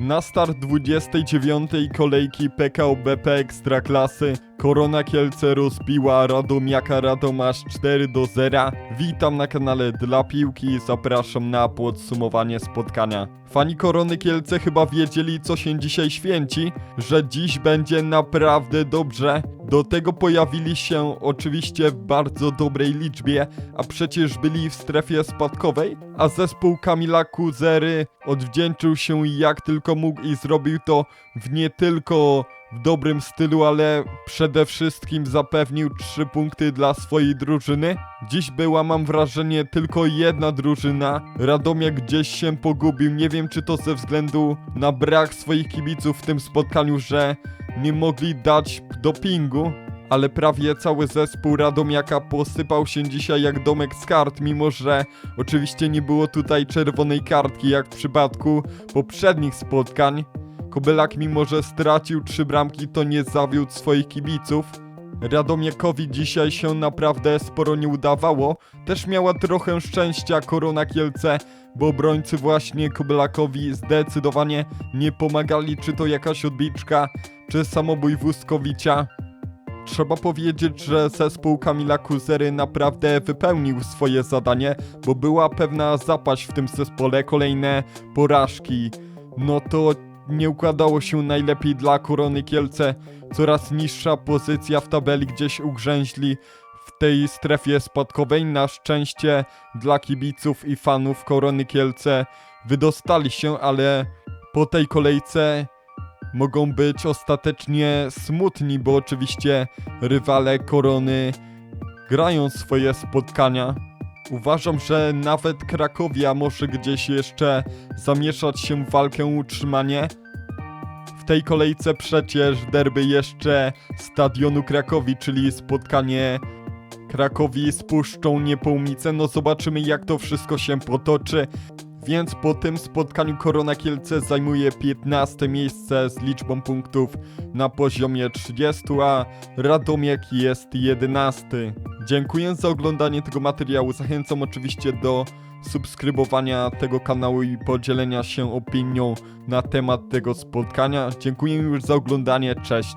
Na start 29. kolejki PKO BP Ekstraklasy Korona Kielce rozbiła Radomiaka Radomasz 4 do 0. Witam na kanale Dla Piłki i zapraszam na podsumowanie spotkania. Fani Korony Kielce chyba wiedzieli co się dzisiaj święci, że dziś będzie naprawdę dobrze. Do tego pojawili się oczywiście w bardzo dobrej liczbie, a przecież byli w strefie spadkowej, a zespół Kamila Kuzery odwdzięczył się jak tylko mógł i zrobił to w nie tylko w dobrym stylu, ale przede wszystkim zapewnił trzy punkty dla swojej drużyny. Dziś była, mam wrażenie, tylko jedna drużyna. Radomiak gdzieś się pogubił. Nie wiem, czy to ze względu na brak swoich kibiców w tym spotkaniu, że nie mogli dać dopingu. Ale prawie cały zespół Radomiaka posypał się dzisiaj jak domek z kart, mimo że oczywiście nie było tutaj czerwonej kartki jak w przypadku poprzednich spotkań. Kobylak mimo, że stracił trzy bramki, to nie zawiódł swoich kibiców. Radomiakowi dzisiaj się naprawdę sporo nie udawało. Też miała trochę szczęścia Korona Kielce, bo obrońcy właśnie Kobylakowi zdecydowanie nie pomagali, czy to jakaś odbiczka, czy samobój Wózkowicza. Trzeba powiedzieć, że zespół Kamila Kuzery naprawdę wypełnił swoje zadanie, bo była pewna zapaść w tym zespole, kolejne porażki. No to nie układało się najlepiej dla Korony Kielce. Coraz niższa pozycja w tabeli, gdzieś ugrzęźli w tej strefie spadkowej. Na szczęście dla kibiców i fanów Korony Kielce wydostali się, ale po tej kolejce mogą być ostatecznie smutni, bo oczywiście rywale Korony grają swoje spotkania. Uważam, że nawet Krakowia może gdzieś jeszcze zamieszać się w walkę utrzymanie. W tej kolejce przecież derby jeszcze stadionu Krakowi, czyli spotkanie Krakowi z Puszczą. No zobaczymy jak to wszystko się potoczy. Więc po tym spotkaniu Korona Kielce zajmuje 15 miejsce z liczbą punktów na poziomie 30, a Radomiak jest 11. Dziękuję za oglądanie tego materiału. Zachęcam oczywiście do subskrybowania tego kanału i podzielenia się opinią na temat tego spotkania. Dziękuję już za oglądanie. Cześć.